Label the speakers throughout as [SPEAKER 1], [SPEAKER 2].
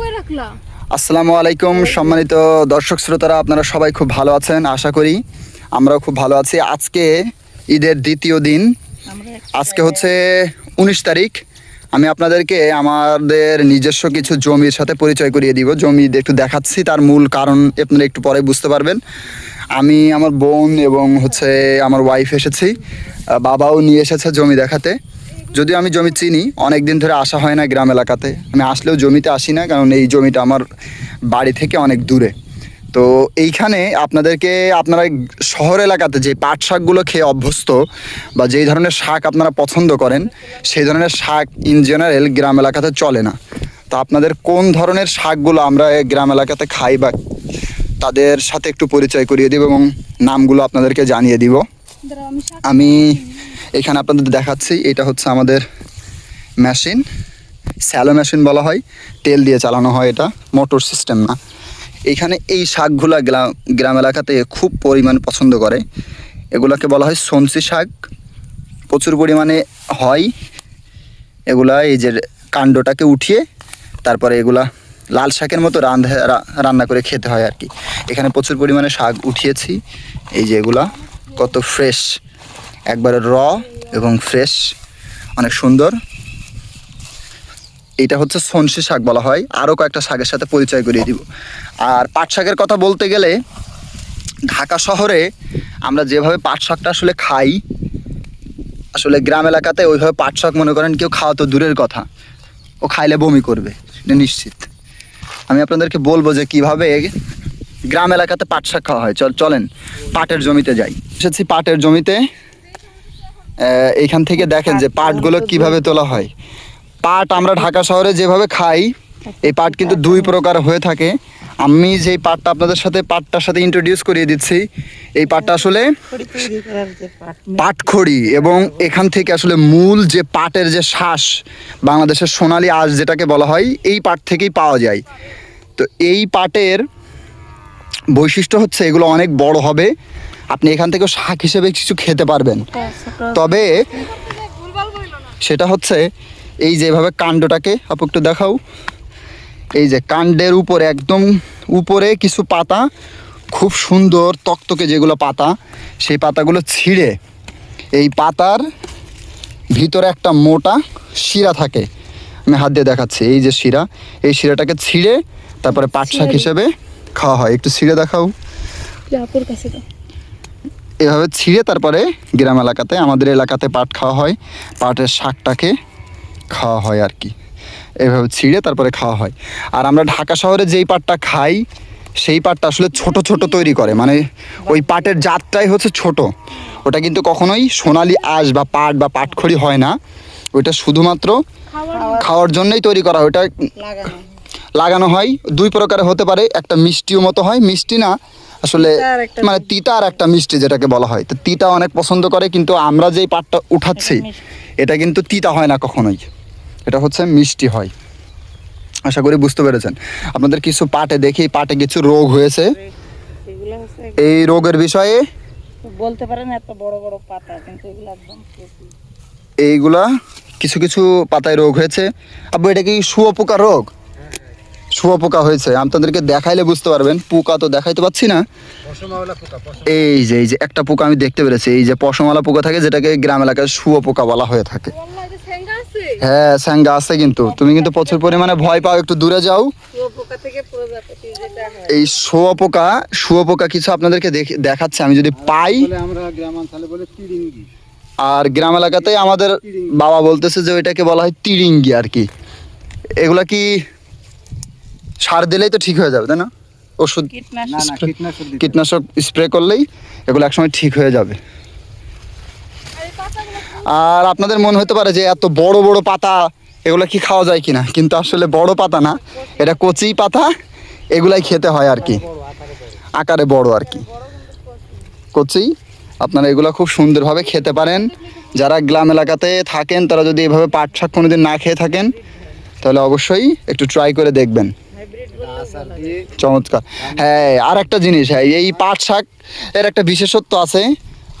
[SPEAKER 1] কই রাখলা?
[SPEAKER 2] আসসালামু আলাইকুম, সম্মানিত দর্শক শ্রোতারা, আপনারা সবাই খুব ভালো আছেন, আশা করি আমরাও খুব ভালো আছি। আজকে ঈদের দ্বিতীয় দিন, আজকে হচ্ছে উনিশ তারিখ। আমি আপনাদেরকে আমাদের নিজস্ব কিছু জমির সাথে পরিচয় করিয়ে দিব, জমি একটু দেখাচ্ছি, তার মূল কারণ আপনারা একটু পরে বুঝতে পারবেন। আমি আমার বোন এবং হচ্ছে আমার ওয়াইফ এসেছি বাবাও নিয়ে এসেছে জমি দেখাতে। যদিও আমি জমি চিনি অনেক দিন ধরে আসা হয় না গ্রাম এলাকাতে। আমি আসলেও জমিতে আসি না কারণ এই জমিটা আমার বাড়ি থেকে অনেক দূরে। তো এইখানে আপনাদেরকে আপনারা শহর এলাকাতে যে পাট শাকগুলো খেয়ে অভ্যস্ত বা যেই ধরনের শাক আপনারা পছন্দ করেন সেই ধরনের শাক ইন জেনারেল গ্রাম এলাকাতে চলে না। তো আপনাদের কোন ধরনের শাকগুলো আমরা গ্রাম এলাকাতে খাই বা তাদের সাথে একটু পরিচয় করিয়ে দিব এবং নামগুলো আপনাদেরকে জানিয়ে দিব?
[SPEAKER 1] আমি
[SPEAKER 2] এখানে আপনাদের দেখাচ্ছি, এটা হচ্ছে আমাদের মেশিন, স্যালো মেশিন বলা হয়, তেল দিয়ে চালানো হয় এটা, মোটর সিস্টেম না। এইখানে এই শাকগুলা গ্রাম গ্রাম এলাকাতে খুব পরিমাণ পছন্দ করে। এগুলাকে বলা হয় সনসি শাক। প্রচুর পরিমাণে হয়। এগুলা এই যে কাণ্ডটাকে উঠিয়ে তারপরে এগুলা লাল শাকের মতো রান্ধে রান্না করে খেতে হয় আর কি। এখানে প্রচুর পরিমাণে শাক উঠিয়েছি। এই যে এগুলা কত ফ্রেশ। একবারে র এবং ফ্রেশ অনেক সুন্দর। এটা হচ্ছে সনসি শাক বলা হয়। আরও কয়েকটা শাকের সাথে পরিচয় করিয়ে দিব। আর পাট শাকের কথা বলতে গেলে, ঢাকা শহরে আমরা যেভাবে পাট শাকটা আসলে খাই, আসলে গ্রাম এলাকাতে ওইভাবে পাট শাক মনে করেন কেউ খাওয়া তো দূরের কথা। ও খাইলে বমি করবে, এটা নিশ্চিত। আমি আপনাদেরকে বলব যে কীভাবে গ্রাম এলাকাতে পাট শাক খাওয়া হয়। চল, চলেন, পাটের জমিতে যাই। এসেছি পাটের জমিতে। আহ, এইখান থেকে দেখেন যে পাটগুলো কীভাবে তোলা হয়। পাট আমরা ঢাকা শহরে যেভাবে খাই এই পাট কিন্তু দুই প্রকার হয়ে থাকে। আমি যেই পাটটা আপনাদের সাথে পাটটার সাথে ইন্ট্রোডিউস করিয়ে দিচ্ছি। এই পাটটা আসলে পাটখড়ি এবং এখান থেকে আসলে মূল যে পাটের যে শ্বাস বাংলাদেশের সোনালি আঁশ যেটাকে বলা হয় এই পাট থেকেই পাওয়া যায়। তো এই পাটের বৈশিষ্ট্য হচ্ছে এগুলো অনেক বড় হবে। আপনি এখান থেকেও শাক হিসেবে কিছু খেতে পারবেন। তবে
[SPEAKER 1] বইলো না।
[SPEAKER 2] সেটা হচ্ছে এই যেভাবে কাণ্ডটাকে আপু একটু দেখাও। এই যে কাণ্ডের উপরে একদম উপরে কিছু পাতা খুব সুন্দর তক্তকে যেগুলো পাতা সেই পাতাগুলো ছিঁড়ে এই পাতার ভিতরে একটা মোটা শিরা থাকে। আমি হাত দিয়ে দেখাচ্ছি এই যে শিরা এই শিরাটাকে ছিঁড়ে তারপরে পাট শাক হিসেবে খাওয়া হয়। একটু ছিঁড়ে দেখাও।
[SPEAKER 1] আপুর কাছে
[SPEAKER 2] এভাবে ছিঁড়ে তারপরে গ্রাম এলাকাতে আমাদের এলাকাতে পাট খাওয়া হয়। পাটের শাকটাকে খাওয়া হয় আর কি। এভাবে ছিঁড়ে তারপরে খাওয়া হয়। আর আমরা ঢাকা শহরে যেই পাটটা খাই সেই পাটটা আসলে ছোট ছোট তৈরি করে। মানে ওই পাটের জাতটাই হচ্ছে ছোট। ওটা কিন্তু কখনোই সোনালি আঁশ বা পাট বা পাটখড়ি হয় না। ওইটা শুধুমাত্র
[SPEAKER 1] খাওয়ার
[SPEAKER 2] জন্যই তৈরি করা ওটা
[SPEAKER 3] লাগানো
[SPEAKER 2] লাগানো হয়। দুই প্রকারের হতে পারে। একটা মিষ্টিও মতো হয়। মিষ্টি না আসলে মানে তিতা আর একটা মিষ্টি যেটাকে বলা হয়। তো তিতা অনেক পছন্দ করে কিন্তু আমরা যেই পাটটা উঠাচ্ছি
[SPEAKER 3] এটা
[SPEAKER 2] কিন্তু তিতা হয় না কখনোই। এটা হচ্ছে মিষ্টি হয়। আশা করি বুঝতে পেরেছেন। আপনাদের কিছু পাটে দেখি পাটে কিছু রোগ হয়েছে। এই রোগের বিষয়ে?
[SPEAKER 3] বলতে পারেন এত বড় বড় পাতা কিন্তু এগুলো একদম।
[SPEAKER 2] এইগুলা কিছু কিছু পাতায় রোগ হয়েছে। আব্বু এটা কি শুয়োপোকা রোগ? শুয়োপোকা হয়েছে। আপনাদেরকে দেখাইলে বুঝতে পারবেন। পোকা তো দেখাইতে পাচ্ছি না। এই যে এই যে একটা পোকা আমি দেখতে পেরেছি। এই যে পশমালা পোকা থাকে যেটাকে গ্রাম এলাকায় শুয়োপোকা বলা হয়ে থাকে। হ্যাঁ স্যাঙ্গা আছে কিন্তু। তুমি কিন্তু প্রচুর পরিমাণে ভয় পাও একটু দূরে যাও।
[SPEAKER 3] থেকে প্রজাপতি যেটা হয়।
[SPEAKER 2] এই শুয়োপোকা শুয়োপোকা কিছু আপনাদেরকে দেখে- দেখাচ্ছে। আমি যদি পাই আর গ্রাম এলাকাতে আমাদের বাবা বলতেছে যে ওইটাকে বলা হয় তিরিঙ্গি আর কি। এগুলা কি সার দিলেই তো ঠিক হয়ে যাবে তাই না? ওষুধ
[SPEAKER 4] না
[SPEAKER 3] কীটনাশক
[SPEAKER 2] স্প্রে করলেই এগুলো একসময় ঠিক হয়ে যাবে।
[SPEAKER 1] আর
[SPEAKER 2] আপনাদের মনে হতে পারে যে এত বড় বড় পাতা এগুলো কি খাওয়া যায় কিনা? কিন্তু আসলে বড় পাতা না এটা কচি পাতা এগুলাই খেতে হয় আর কি। আকারে বড় আর কি। কচি আপনারা এগুলো খুব সুন্দরভাবে খেতে পারেন। যারা গ্রাম এলাকাতে থাকেন তারা যদি এভাবে পাট শাক কোনোদিন না খেয়ে থাকেন তাহলে অবশ্যই একটু ট্রাই করে দেখবেন। চমৎকার। হ্যাঁ আর একটা জিনিস হ্যাঁ এই পাট শাক এর একটা বিশেষত্ব আছে।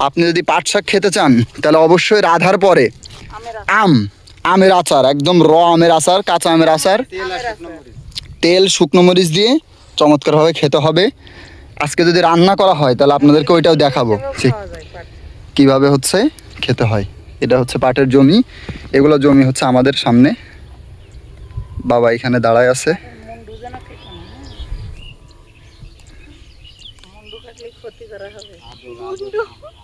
[SPEAKER 2] আপনি যদি পাট শাক খেতে চান তাহলে অবশ্যই রাধার পরে আম আমের আচার একদম র আমের আচার কাঁচা আমের আচার।
[SPEAKER 4] তেল শুকনো মরিচ।
[SPEAKER 2] তেল শুকনো মরিচ দিয়ে চমৎকারভাবে খেতে হবে। আজকে যদি রান্না করা হয় তাহলে আপনাদেরকে ওইটাও দেখাবো। কীভাবে হচ্ছে খেতে হয়। এটা হচ্ছে পাটের জমি। এগুলো জমি হচ্ছে আমাদের সামনে। বাবা এখানে দাঁড়ায় আছে
[SPEAKER 3] মুন্ডু যেন খেতে না হ্যাঁ? মুন্ডু কাটলে ক্ষতি করা হবে